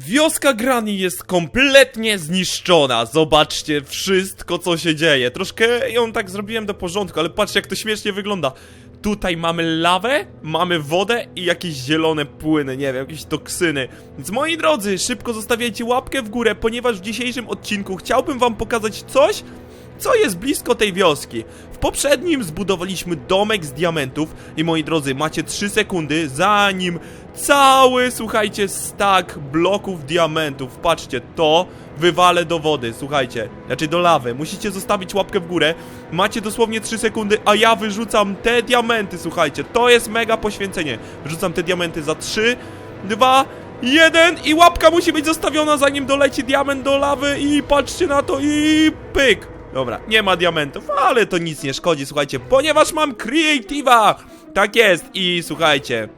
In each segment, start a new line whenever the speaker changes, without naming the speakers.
Wioska Grani jest kompletnie zniszczona. Zobaczcie wszystko, co się dzieje. Troszkę ją tak zrobiłem do porządku, ale patrzcie, jak to śmiesznie wygląda. Tutaj mamy lawę, mamy wodę i jakieś zielone płyny, nie wiem, jakieś toksyny. Więc moi drodzy, szybko zostawiajcie łapkę w górę, ponieważ w dzisiejszym odcinku chciałbym wam pokazać coś, co jest blisko tej wioski. W poprzednim zbudowaliśmy domek z diamentów i moi drodzy, macie 3 sekundy, zanim cały, słuchajcie, stack bloków diamentów, patrzcie, to wywalę do wody, słuchajcie, znaczy do lawy. Musicie zostawić łapkę w górę. Macie dosłownie 3 sekundy, a ja wyrzucam te diamenty, słuchajcie, to jest mega poświęcenie. Wyrzucam te diamenty za 3, 2, Jeden i łapka musi być zostawiona zanim doleci diament do lawy i patrzcie na to i pyk. Dobra, nie ma diamentów, ale to nic nie szkodzi, słuchajcie, ponieważ mam Creative'a! Tak jest i słuchajcie,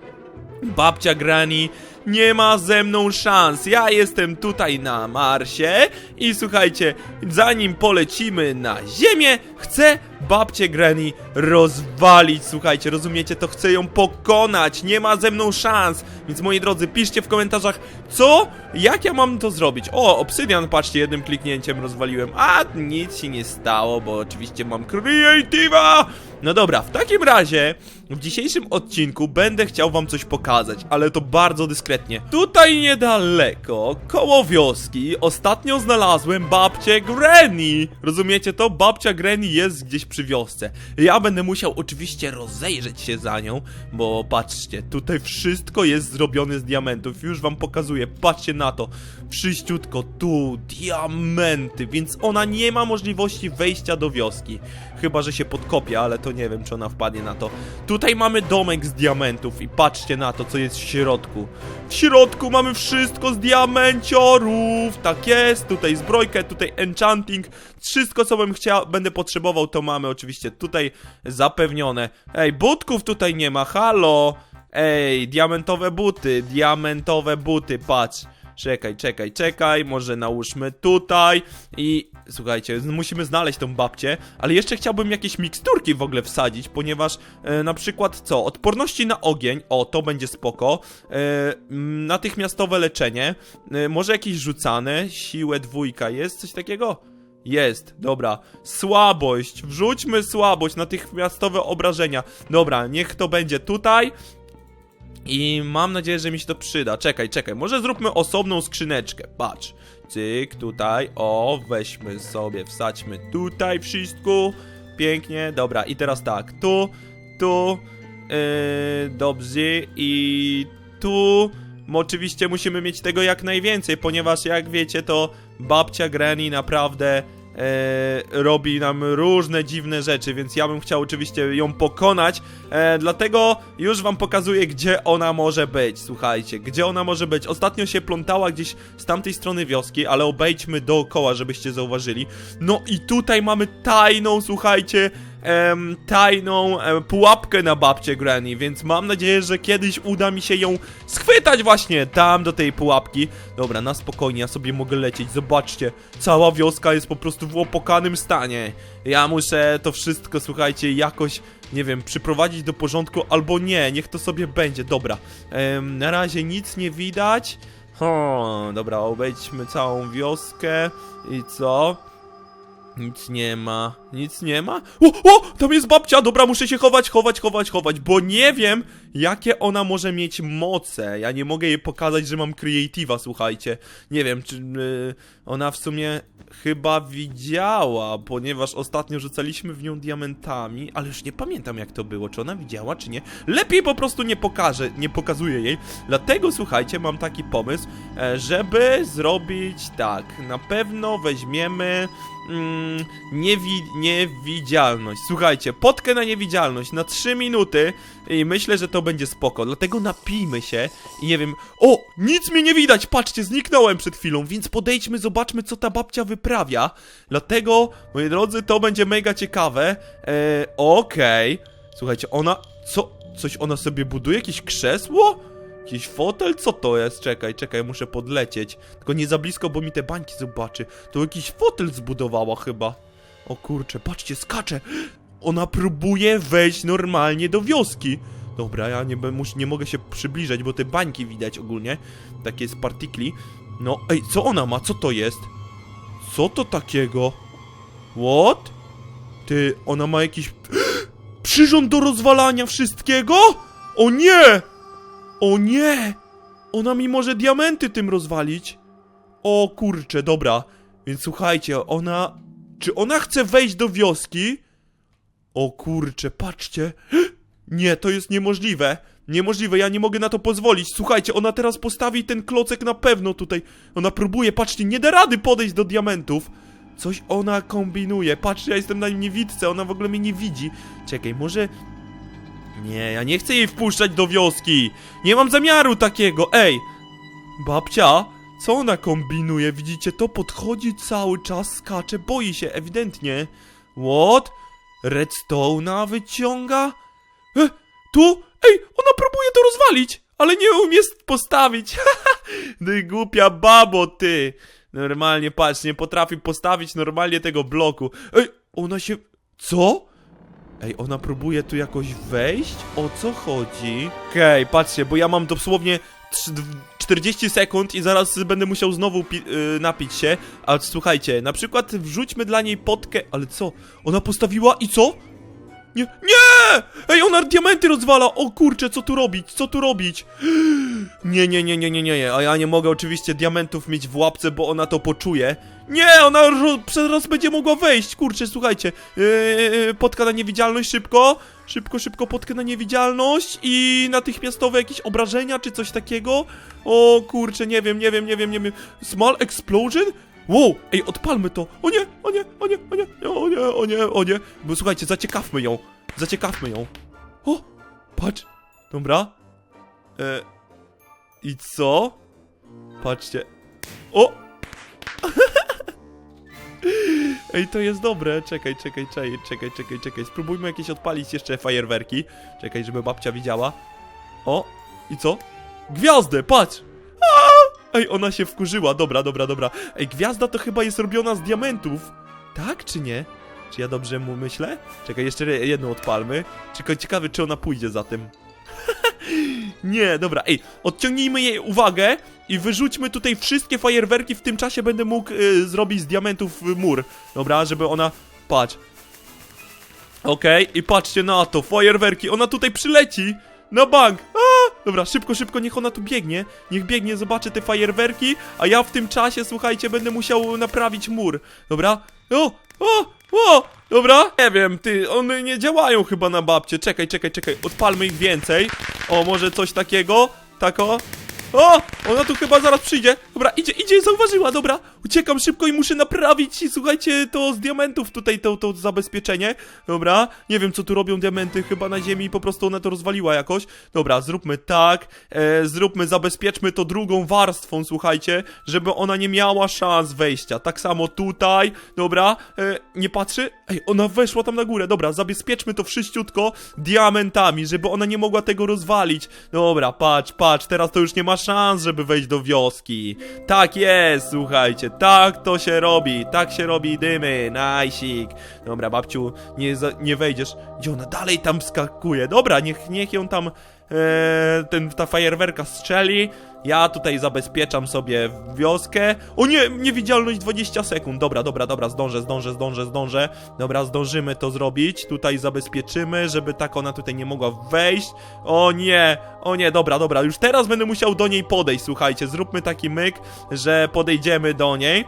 babcia Granny nie ma ze mną szans. Ja jestem tutaj na Marsie i słuchajcie, zanim polecimy na Ziemię, chcę babcię Granny rozwalić. Słuchajcie, rozumiecie? To chcę ją pokonać. Nie ma ze mną szans. Więc moi drodzy, piszcie w komentarzach, co? Jak ja mam to zrobić? O, obsydian, patrzcie, jednym kliknięciem rozwaliłem. A nic się nie stało, bo oczywiście mam Creative'a. No dobra, w takim razie w dzisiejszym odcinku będę chciał wam coś pokazać, ale to bardzo dyskretnie. Tutaj niedaleko, koło wioski, ostatnio znalazłem babcię Granny. Rozumiecie to? Babcia Granny jest gdzieś przy wiosce. Ja będę musiał oczywiście rozejrzeć się za nią, bo patrzcie, tutaj wszystko jest zrobione z diamentów. Już wam pokazuję, patrzcie na to. Wszyściutko, tu diamenty, więc ona nie ma możliwości wejścia do wioski. Chyba, że się podkopie, ale to nie wiem, czy ona wpadnie na to. Tutaj mamy domek z diamentów i patrzcie na to, co jest w środku. W środku mamy wszystko z diamenciorów, tak jest, tutaj zbrojkę, tutaj enchanting, wszystko, co bym chciał, będę potrzebował, to mamy oczywiście tutaj zapewnione. Ej, butków tutaj nie ma, halo! Ej, diamentowe buty, diamentowe buty, patrz. Czekaj, czekaj, czekaj, może nałóżmy tutaj i słuchajcie, musimy znaleźć tą babcię, ale jeszcze chciałbym jakieś miksturki w ogóle wsadzić, ponieważ e, na przykład co, odporności na ogień, o to będzie spoko, e, natychmiastowe leczenie, e, może jakieś rzucane, siłę dwójka, jest coś takiego? Jest, dobra. Słabość, wrzućmy słabość, natychmiastowe obrażenia. Dobra, niech to będzie tutaj. I mam nadzieję, że mi się to przyda. Czekaj, czekaj, może zróbmy osobną skrzyneczkę. Patrz. Cyk, tutaj. O, weźmy sobie, wsadźmy tutaj wszystko. Pięknie, dobra. I teraz tak, tu, tu, yy, dobrze. I tu. Oczywiście musimy mieć tego jak najwięcej, ponieważ jak wiecie, to babcia Granny naprawdę e, robi nam różne dziwne rzeczy, więc ja bym chciał oczywiście ją pokonać, e, dlatego już wam pokazuję, gdzie ona może być, słuchajcie, gdzie ona może być. Ostatnio się plątała gdzieś z tamtej strony wioski, ale obejdźmy dookoła, żebyście zauważyli. No i tutaj mamy tajną, słuchajcie, em, tajną em, pułapkę na babcię Granny, więc mam nadzieję, że kiedyś uda mi się ją schwytać właśnie tam do tej pułapki. Dobra, na spokojnie, ja sobie mogę lecieć, zobaczcie, cała wioska jest po prostu w opłakanym stanie. Ja muszę to wszystko, słuchajcie, jakoś, nie wiem, przyprowadzić do porządku, albo nie, niech to sobie będzie, dobra. Em, na razie nic nie widać. Dobra, obejdźmy całą wioskę i co? Nic nie ma, nic nie ma. O, o, tam jest babcia, dobra, muszę się chować, chować, chować, chować, bo nie wiem, jakie ona może mieć moce. Ja nie mogę jej pokazać, że mam creative'a, słuchajcie. Nie wiem, czy y, ona w sumie chyba widziała, ponieważ ostatnio rzucaliśmy w nią diamentami, ale już nie pamiętam jak to było, czy ona widziała, czy nie. Lepiej po prostu nie pokażę, nie pokazuję jej. Dlatego, słuchajcie, mam taki pomysł, e, żeby zrobić tak. Na pewno weźmiemy mm, niewi niewidzialność. Słuchajcie, potkę na niewidzialność na 3 minuty i myślę, że to będzie spoko. Dlatego napijmy się i nie wiem. O! Nic mi nie widać! Patrzcie, zniknąłem przed chwilą, więc podejdźmy, zobaczmy, co ta babcia wyprawia. Dlatego, moi drodzy, to będzie mega ciekawe. Eee, okej. Słuchajcie, ona. Co? Coś ona sobie buduje? Jakieś krzesło? Jakiś fotel? Co to jest? Czekaj, czekaj, muszę podlecieć. Tylko nie za blisko, bo mi te bańki zobaczy. To jakiś fotel zbudowała chyba. O kurczę, patrzcie, skacze! Ona próbuje wejść normalnie do wioski. Dobra, ja nie, mus, nie mogę się przybliżać, bo te bańki widać ogólnie. Takie z partikli. No, ej, co ona ma? Co to jest? Co to takiego? What? Ty, ona ma jakiś... Przyrząd do rozwalania wszystkiego? O nie! O nie! Ona mi może diamenty tym rozwalić. O kurczę, dobra. Więc słuchajcie, ona... Czy ona chce wejść do wioski? O kurczę, patrzcie. Nie, to jest niemożliwe. Niemożliwe, ja nie mogę na to pozwolić. Słuchajcie, ona teraz postawi ten klocek na pewno tutaj. Ona próbuje, patrzcie, nie da rady podejść do diamentów. Coś ona kombinuje. Patrzcie, ja jestem na niewidce, ona w ogóle mnie nie widzi. Czekaj, może... Nie, ja nie chcę jej wpuszczać do wioski. Nie mam zamiaru takiego. Ej, babcia, co ona kombinuje? Widzicie, to podchodzi cały czas, skacze, boi się ewidentnie. What? Redstone'a wyciąga? E, tu? Ej, ona próbuje to rozwalić, ale nie umie postawić. Ty głupia babo, ty. Normalnie, patrz, nie potrafi postawić normalnie tego bloku. Ej, ona się... Co? Ej, ona próbuje tu jakoś wejść? O co chodzi? Okej, patrzcie, bo ja mam dosłownie trz- dw- 40 sekund i zaraz będę musiał znowu pi- y, napić się. A słuchajcie, na przykład wrzućmy dla niej potkę... Ale co? Ona postawiła i co? Nie, nie! Ej, ona diamenty rozwala! O kurczę, co tu robić? Co tu robić? Nie, nie, nie, nie, nie, nie, a ja nie mogę oczywiście diamentów mieć w łapce, bo ona to poczuje. Nie, ona teraz będzie mogła wejść, kurczę, słuchajcie. Yy, potka na niewidzialność, szybko. Szybko, szybko, potkę na niewidzialność i natychmiastowe jakieś obrażenia, czy coś takiego. O kurczę, nie wiem, nie wiem, nie wiem, nie wiem. Small explosion? Wow, ej, odpalmy to. O nie, o nie, o nie, o nie, o nie, o nie, o nie. Bo słuchajcie, zaciekawmy ją. Zaciekawmy ją. O, patrz. Dobra. E, I co? Patrzcie. O! Ej, to jest dobre. Czekaj, czekaj, czekaj, czekaj, czekaj, czekaj. Spróbujmy jakieś odpalić jeszcze fajerwerki. Czekaj, żeby babcia widziała. O! I co? Gwiazdę, patrz! A! Ej, ona się wkurzyła. Dobra, dobra, dobra. Ej, gwiazda to chyba jest robiona z diamentów. Tak czy nie? Czy ja dobrze mu myślę? Czekaj, jeszcze jedną odpalmy. Czekaj, ciekawy, czy ona pójdzie za tym. nie, dobra, ej, odciągnijmy jej uwagę i wyrzućmy tutaj wszystkie fajerwerki. W tym czasie będę mógł y, zrobić z diamentów y, mur. Dobra, żeby ona... Patrz. Okej, i patrzcie na to, fajerwerki, ona tutaj przyleci. Na bank! A! Dobra, szybko, szybko, niech ona tu biegnie. Niech biegnie, zobaczy te fajerwerki, a ja w tym czasie, słuchajcie, będę musiał naprawić mur. Dobra? O! O! O! Dobra? Nie wiem, ty, one nie działają chyba na babcie. Czekaj, czekaj, czekaj, odpalmy ich więcej. O, może coś takiego? Tako? O! Ona tu chyba zaraz przyjdzie. Dobra, idzie, idzie, zauważyła, dobra. Uciekam szybko i muszę naprawić, słuchajcie, to z diamentów tutaj, to, to zabezpieczenie. Dobra, nie wiem co tu robią diamenty, chyba na ziemi po prostu ona to rozwaliła jakoś. Dobra, zróbmy tak, e, zróbmy, zabezpieczmy to drugą warstwą, słuchajcie, żeby ona nie miała szans wejścia. Tak samo tutaj, dobra, e, nie patrzy? Ej, ona weszła tam na górę, dobra, zabezpieczmy to wszyściutko diamentami, żeby ona nie mogła tego rozwalić. Dobra, patrz, patrz, teraz to już nie ma szans, żeby wejść do wioski. Tak jest, słuchajcie, tak to się robi, tak się robi dymy, najsik. Dobra, babciu, nie, za, nie wejdziesz. Gdzie ona dalej tam skakuje? Dobra, niech, niech ją tam e, ten, ta fajerwerka strzeli. Ja tutaj zabezpieczam sobie wioskę. O nie, niewidzialność 20 sekund. Dobra, dobra, dobra, zdążę, zdążę, zdążę, zdążę. Dobra, zdążymy to zrobić. Tutaj zabezpieczymy, żeby tak ona tutaj nie mogła wejść. O nie, o nie, dobra, dobra. Już teraz będę musiał do niej podejść, słuchajcie. Zróbmy taki myk, że podejdziemy do niej.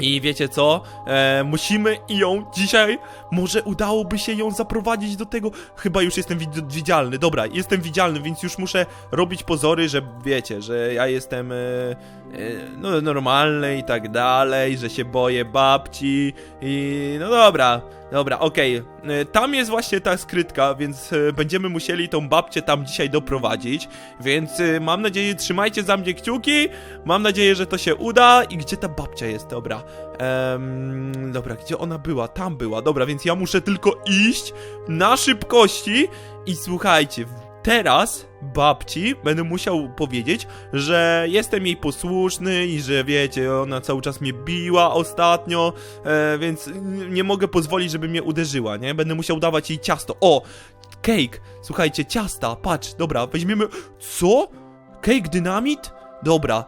I wiecie co? E, musimy ją dzisiaj. Może udałoby się ją zaprowadzić do tego. Chyba już jestem wid- widzialny. Dobra, jestem widzialny, więc już muszę robić pozory, że wiecie, że ja jestem e, e, no, normalny i tak dalej, że się boję babci. I no dobra, dobra, okej. E, Tam jest właśnie ta skrytka, więc e, będziemy musieli tą babcię tam dzisiaj doprowadzić. Więc e, mam nadzieję, trzymajcie za mnie kciuki. Mam nadzieję, że to się uda. I gdzie ta babcia jest? Dobra. Em, dobra, gdzie ona była? Tam była. Dobra, więc ja muszę tylko iść na szybkości. I słuchajcie, teraz babci będę musiał powiedzieć, że jestem jej posłuszny i że wiecie, ona cały czas mnie biła ostatnio, e, więc nie mogę pozwolić, żeby mnie uderzyła, nie? Będę musiał dawać jej ciasto. O! Cake! Słuchajcie, ciasta, patrz, dobra, weźmiemy... Co? Cake dynamit? Dobra,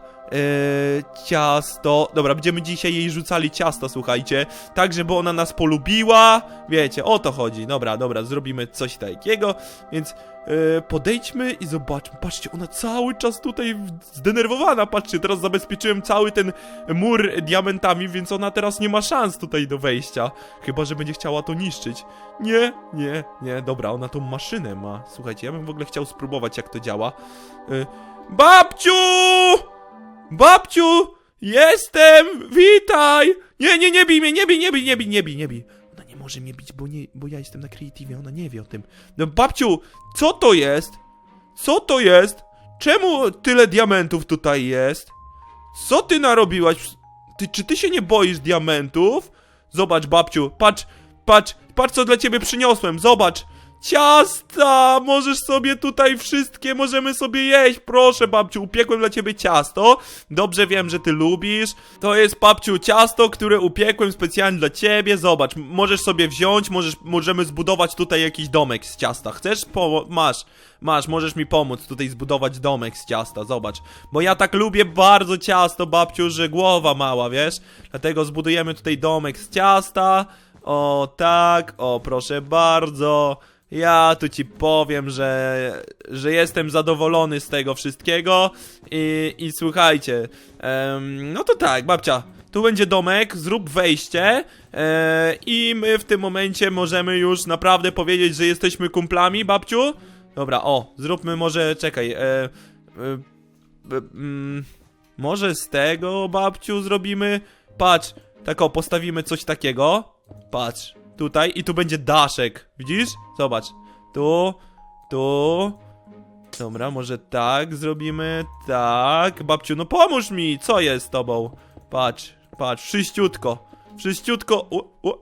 ciasto. Dobra, będziemy dzisiaj jej rzucali ciasto, słuchajcie. Tak, żeby ona nas polubiła. Wiecie, o to chodzi. Dobra, dobra, zrobimy coś takiego. Więc e, podejdźmy i zobaczmy. Patrzcie, ona cały czas tutaj zdenerwowana. Patrzcie, teraz zabezpieczyłem cały ten mur diamentami, więc ona teraz nie ma szans tutaj do wejścia. Chyba, że będzie chciała to niszczyć. Nie, nie, nie, dobra, ona tą maszynę ma. Słuchajcie, ja bym w ogóle chciał spróbować, jak to działa. Y, babciu! Babciu! Jestem! Witaj! Nie, nie, nie bij mnie, nie bij, nie bij, nie bij, nie bij, nie bij. Może mnie bić, bo, nie, bo ja jestem na creative, ona nie wie o tym. No babciu, co to jest? Co to jest? Czemu tyle diamentów tutaj jest? Co ty narobiłaś? Ty, czy ty się nie boisz diamentów? Zobacz, babciu, patrz, patrz, patrz co dla ciebie przyniosłem, zobacz. Ciasta! Możesz sobie tutaj wszystkie, możemy sobie jeść. Proszę, babciu, upiekłem dla ciebie ciasto. Dobrze wiem, że ty lubisz. To jest, babciu, ciasto, które upiekłem specjalnie dla ciebie. Zobacz, możesz sobie wziąć, możesz, możemy zbudować tutaj jakiś domek z ciasta. Chcesz? Po, masz, masz, możesz mi pomóc tutaj zbudować domek z ciasta, zobacz. Bo ja tak lubię bardzo ciasto, babciu, że głowa mała, wiesz? Dlatego zbudujemy tutaj domek z ciasta. O tak, o proszę bardzo. Ja tu ci powiem, że, że jestem zadowolony z tego wszystkiego i, i słuchajcie, em, no to tak, babcia, tu będzie domek, zrób wejście e, i my w tym momencie możemy już naprawdę powiedzieć, że jesteśmy kumplami, babciu. Dobra, o, zróbmy może, czekaj, e, e, e, mm, może z tego, babciu, zrobimy, patrz, tak o, postawimy coś takiego, patrz, tutaj i tu będzie daszek, widzisz? Zobacz, tu, tu, dobra, może tak zrobimy, tak, babciu, no pomóż mi, co jest z tobą? Patrz, patrz, wszyściutko, wszyściutko, o, o, o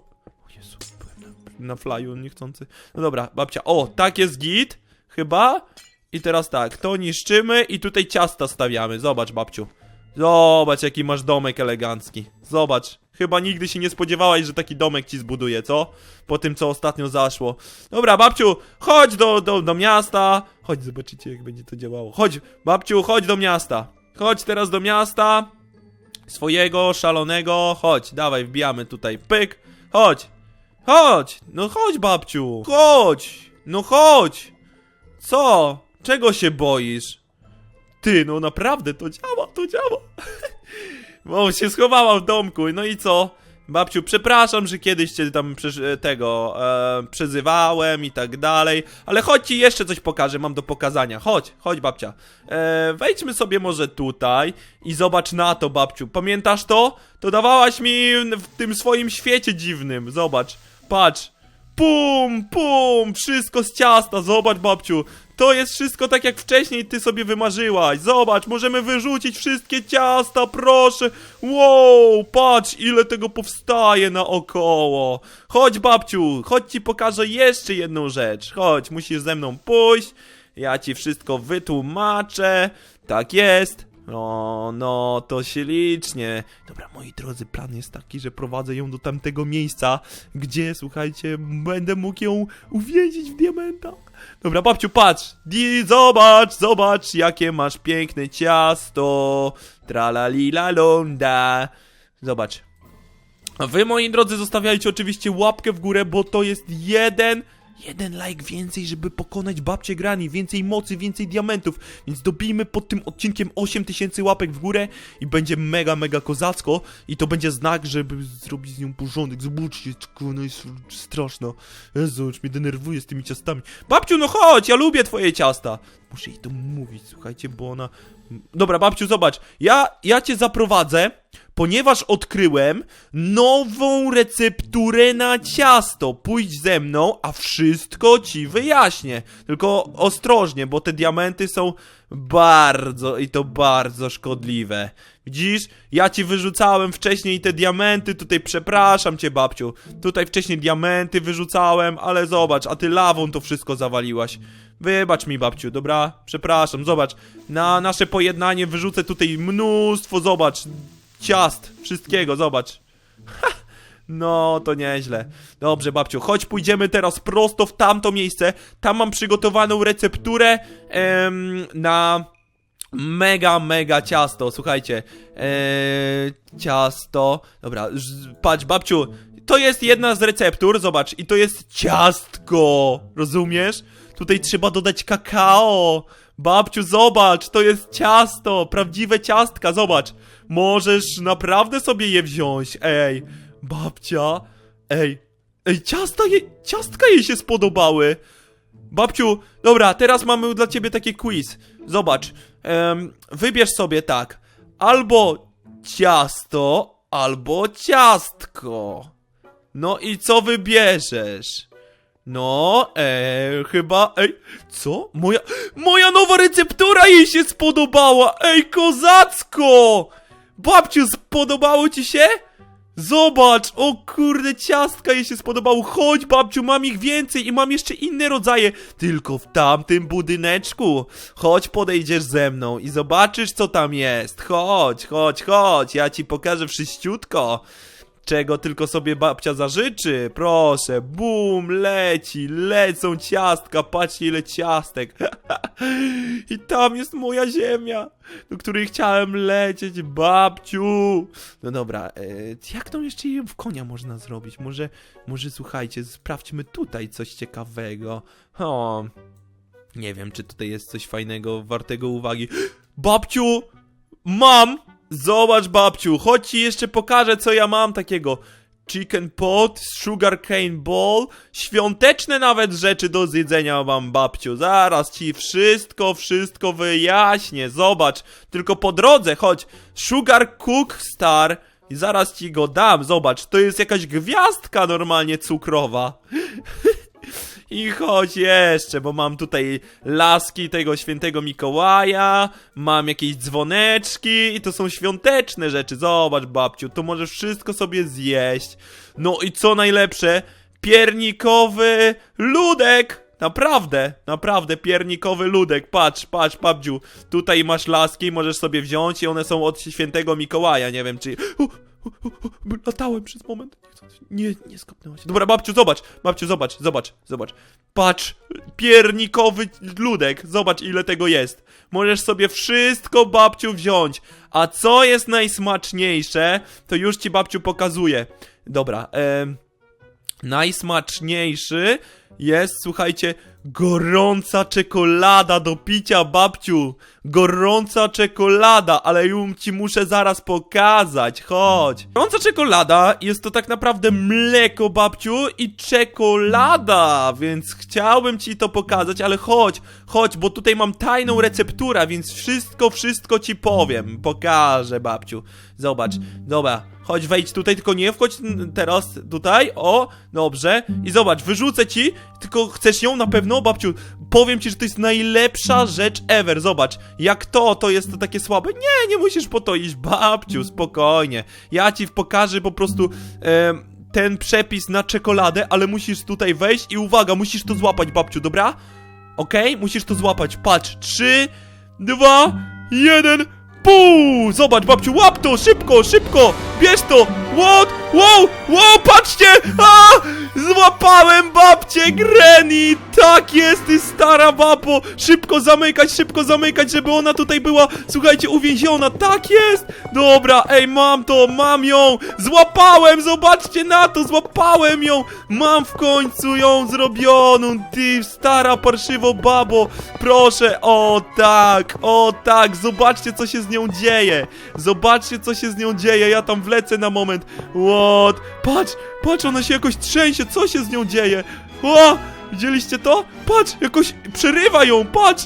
Jezu, byłem na, na flyu niechcący, no dobra, babcia, o, tak jest git, chyba, i teraz tak, to niszczymy i tutaj ciasta stawiamy, zobacz, babciu, Zobacz, jaki masz domek elegancki. Zobacz. Chyba nigdy się nie spodziewałaś, że taki domek ci zbuduje, co? Po tym, co ostatnio zaszło. Dobra, babciu, chodź do, do, do miasta. Chodź, zobaczycie, jak będzie to działało. Chodź, babciu, chodź do miasta. Chodź teraz do miasta. Swojego, szalonego. Chodź, dawaj, wbijamy tutaj. Pyk. Chodź. Chodź. No chodź, babciu. Chodź. No chodź. Co? Czego się boisz? Ty, no naprawdę, to działa, to działa. Bo się schowała w domku, no i co? Babciu, przepraszam, że kiedyś cię tam tego e, przezywałem i tak dalej, ale chodź ci jeszcze coś pokażę, mam do pokazania. Chodź, chodź babcia. E, wejdźmy sobie może tutaj i zobacz na to, babciu. Pamiętasz to? To dawałaś mi w tym swoim świecie dziwnym. Zobacz, patrz. Pum, pum, wszystko z ciasta, zobacz babciu. To jest wszystko tak jak wcześniej ty sobie wymarzyłaś. Zobacz, możemy wyrzucić wszystkie ciasta, proszę. Wow, patrz ile tego powstaje naokoło. Chodź babciu, chodź ci pokażę jeszcze jedną rzecz. Chodź, musisz ze mną pójść. Ja ci wszystko wytłumaczę. Tak jest. No, no, to się licznie. Dobra, moi drodzy, plan jest taki, że prowadzę ją do tamtego miejsca, gdzie, słuchajcie, będę mógł ją uwięzić w diamenta. Dobra, babciu, patrz! Di, zobacz, zobacz, jakie masz piękne ciasto. Tralalila londa. Zobacz. Wy, moi drodzy, zostawiajcie oczywiście łapkę w górę, bo to jest jeden... Jeden like więcej, żeby pokonać babcię Grani, więcej mocy, więcej diamentów, więc dobijmy pod tym odcinkiem 8000 łapek w górę i będzie mega, mega kozacko i to będzie znak, żeby zrobić z nią porządek, zobaczcie, ona jest straszna, Jezu, już mnie denerwuje z tymi ciastami. Babciu, no chodź, ja lubię twoje ciasta. Muszę jej to mówić, słuchajcie, bo ona... Dobra, babciu, zobacz, ja, ja cię zaprowadzę, ponieważ odkryłem nową recepturę na ciasto. Pójdź ze mną, a wszystko ci wyjaśnię. Tylko ostrożnie, bo te diamenty są bardzo i to bardzo szkodliwe. Widzisz? Ja ci wyrzucałem wcześniej te diamenty, tutaj przepraszam cię, babciu. Tutaj wcześniej diamenty wyrzucałem, ale zobacz, a ty lawą to wszystko zawaliłaś. Wybacz mi, babciu, dobra? Przepraszam, zobacz. Na nasze pojednanie wyrzucę tutaj mnóstwo, zobacz, ciast, wszystkiego, zobacz. Ha, no, to nieźle. Dobrze, babciu, chodź pójdziemy teraz prosto w tamto miejsce. Tam mam przygotowaną recepturę em, na Mega, mega ciasto, słuchajcie. Eee, ciasto. Dobra, patrz, babciu. To jest jedna z receptur, zobacz, i to jest ciastko. Rozumiesz? Tutaj trzeba dodać kakao. Babciu, zobacz, to jest ciasto, prawdziwe ciastka, zobacz. Możesz naprawdę sobie je wziąć, ej. Babcia, ej. Ej, ciasta je, ciastka jej się spodobały. Babciu, dobra, teraz mamy dla ciebie taki quiz. Zobacz, wybierz sobie tak. Albo ciasto, albo ciastko. No i co wybierzesz? No, e, chyba, ej, co? Moja, moja nowa receptura jej się spodobała! Ej, kozacko! Babciu, spodobało ci się? Zobacz, o kurde, ciastka jej się spodobało. Chodź, babciu, mam ich więcej i mam jeszcze inne rodzaje. Tylko w tamtym budyneczku. Chodź, podejdziesz ze mną i zobaczysz, co tam jest. Chodź, chodź, chodź, ja ci pokażę wszyściutko. Czego tylko sobie babcia zażyczy. Proszę, bum, leci, lecą ciastka, patrzcie ile ciastek. I tam jest moja ziemia, do której chciałem lecieć, babciu. No dobra, e, jak tą jeszcze w konia można zrobić? Może, może słuchajcie, sprawdźmy tutaj coś ciekawego. O, nie wiem, czy tutaj jest coś fajnego, wartego uwagi. Babciu, mam! Zobacz, babciu, chodź ci jeszcze pokażę, co ja mam takiego. Chicken pot, sugar cane ball, świąteczne nawet rzeczy do zjedzenia mam, babciu. Zaraz ci wszystko, wszystko wyjaśnię. Zobacz, tylko po drodze, chodź. Sugar cook star. I zaraz ci go dam, zobacz, to jest jakaś gwiazdka normalnie cukrowa. I chodź jeszcze, bo mam tutaj laski tego świętego Mikołaja, mam jakieś dzwoneczki i to są świąteczne rzeczy. Zobacz, babciu, to możesz wszystko sobie zjeść. No i co najlepsze, piernikowy ludek! Naprawdę, naprawdę, piernikowy ludek. Patrz, patrz, babciu, tutaj masz laski, możesz sobie wziąć i one są od świętego Mikołaja, nie wiem czy... U, u, u, u, Latałem przez moment. Nie, nie skopnęła się. Dobra, babciu, zobacz, babciu, zobacz, zobacz, zobacz. Patrz, piernikowy ludek, zobacz ile tego jest. Możesz sobie wszystko, babciu, wziąć. A co jest najsmaczniejsze, to już ci, babciu, pokazuję. Dobra, em... Najsmaczniejszy jest, słuchajcie, gorąca czekolada do picia, babciu. Gorąca czekolada, ale ją ci muszę zaraz pokazać, chodź. Gorąca czekolada jest to tak naprawdę mleko, babciu, i czekolada, więc chciałbym ci to pokazać, ale chodź, chodź, bo tutaj mam tajną recepturę, więc wszystko, wszystko ci powiem. Pokażę, babciu. Zobacz, dobra. Chodź, wejdź tutaj, tylko nie wchodź teraz tutaj, o, dobrze. I zobacz, wyrzucę ci, tylko chcesz ją na pewno, babciu? Powiem ci, że to jest najlepsza rzecz ever, zobacz. Jak to, to jest to takie słabe? Nie, nie musisz po to iść, babciu, spokojnie. Ja ci pokażę po prostu... ten przepis na czekoladę, ale musisz tutaj wejść i uwaga, musisz to złapać, babciu, dobra? Okej? Musisz to złapać. Patrz, trzy, dwa, jeden, pół! Zobacz, babciu, łap to, szybko, szybko! Bierz to! What? Wow! Wow, patrzcie! A! Złapałem babcię Granny! Tak jest, ty stara babo! Szybko zamykać, szybko zamykać, żeby ona tutaj była, słuchajcie, uwięziona! Tak jest! Dobra, ej, mam to, mam ją! Złapałem, zobaczcie na to, złapałem ją! Mam w końcu ją zrobioną, ty stara parszywo babo! Proszę, o tak, o tak, zobaczcie co się z nią dzieje! Zobaczcie co się z nią dzieje, ja tam wlecę na moment. What? Patrz, patrz, ona się jakoś trzęsie, co się z nią dzieje? O! Widzieliście to? Patrz, jakoś przerywa ją, patrz!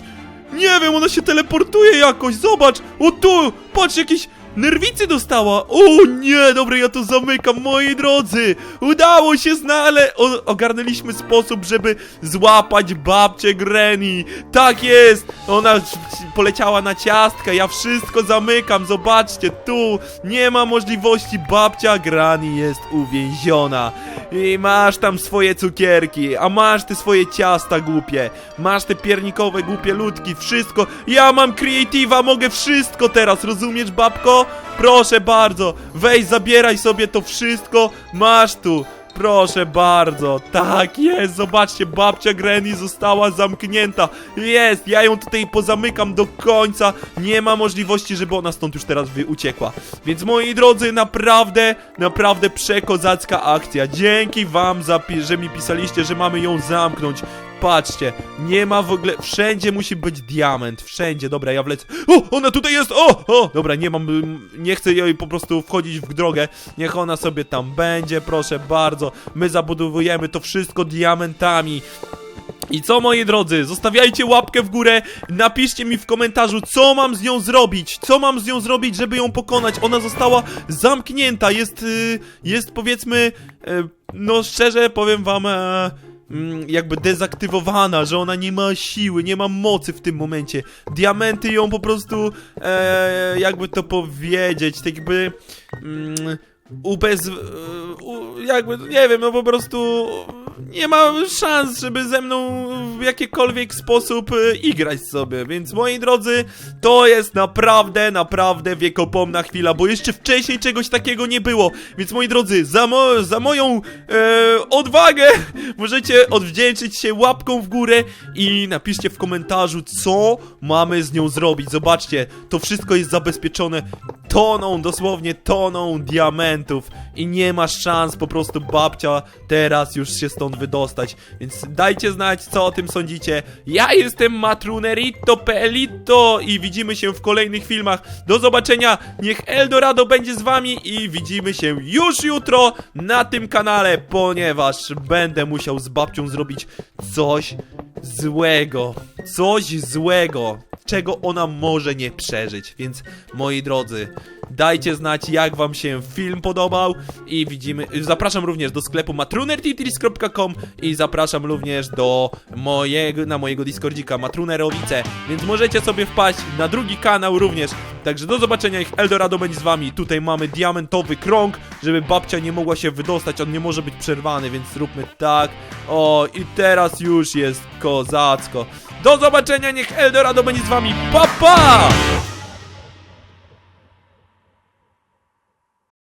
Nie wiem, ona się teleportuje jakoś, zobacz! O tu! Patrz, jakieś nerwicy dostała! O nie, dobra, ja to zamykam, moi drodzy! Udało się znaleźć! Ogarnęliśmy sposób, żeby złapać babcię Granny! Tak jest! Ona poleciała na ciastka, ja wszystko zamykam, zobaczcie, tu nie ma możliwości, babcia Granny jest uwięziona. I masz tam swoje cukierki, a masz te swoje ciasta głupie, masz te piernikowe głupie ludki, wszystko. Ja mam creative'a, mogę wszystko teraz, rozumiesz babko? Proszę bardzo, weź zabieraj sobie to wszystko, masz tu. Proszę bardzo, tak jest, zobaczcie, babcia Granny została zamknięta. Jest, ja ją tutaj pozamykam do końca. Nie ma możliwości, żeby ona stąd już teraz uciekła. Więc moi drodzy, naprawdę, naprawdę przekozacka akcja. Dzięki wam, za, że mi pisaliście, że mamy ją zamknąć. Patrzcie, nie ma w ogóle, wszędzie musi być diament, wszędzie, dobra, ja wlecę, o, ona tutaj jest, o, o, dobra, nie mam, nie chcę jej po prostu wchodzić w drogę, niech ona sobie tam będzie, proszę bardzo, my zabudowujemy to wszystko diamentami, i co moi drodzy, zostawiajcie łapkę w górę, napiszcie mi w komentarzu, co mam z nią zrobić, co mam z nią zrobić, żeby ją pokonać. Ona została zamknięta, jest, y, jest powiedzmy, y, no szczerze powiem wam, e, jakby dezaktywowana, że ona nie ma siły, nie ma mocy w tym momencie. Diamenty ją po prostu, e, jakby to powiedzieć, tak jakby... Mm, ubez... e, jakby, nie wiem, no po prostu nie ma szans, żeby ze mną w jakikolwiek sposób e, igrać sobie, więc moi drodzy, to jest naprawdę, naprawdę wiekopomna chwila, bo jeszcze wcześniej czegoś takiego nie było, więc moi drodzy, za, mo za moją e, odwagę możecie odwdzięczyć się łapką w górę i napiszcie w komentarzu, co mamy z nią zrobić, zobaczcie, to wszystko jest zabezpieczone toną, dosłownie toną diamentów i nie ma szans po prostu babcia teraz już się stąd wydostać, więc dajcie znać co o tym sądzicie. Ja jestem Matrunerito Pelito i widzimy się w kolejnych filmach. Do zobaczenia, niech Eldorado będzie z wami i widzimy się już jutro na tym kanale, ponieważ będę musiał z babcią zrobić coś złego, coś złego czego ona może nie przeżyć. Więc moi drodzy, dajcie znać jak wam się film podobał i widzimy, zapraszam również do sklepu matrunertitris.com i zapraszam również do mojego, na mojego Discordzika Matrunerowice, więc możecie sobie wpaść na drugi kanał również. Także do zobaczenia, ich Eldorado będzie z wami. Tutaj mamy diamentowy krąg, żeby babcia nie mogła się wydostać, on nie może być przerwany, więc zróbmy tak. O, i teraz już jest kozacko. Do zobaczenia, niech Eldorado będzie z wami. Pa, pa!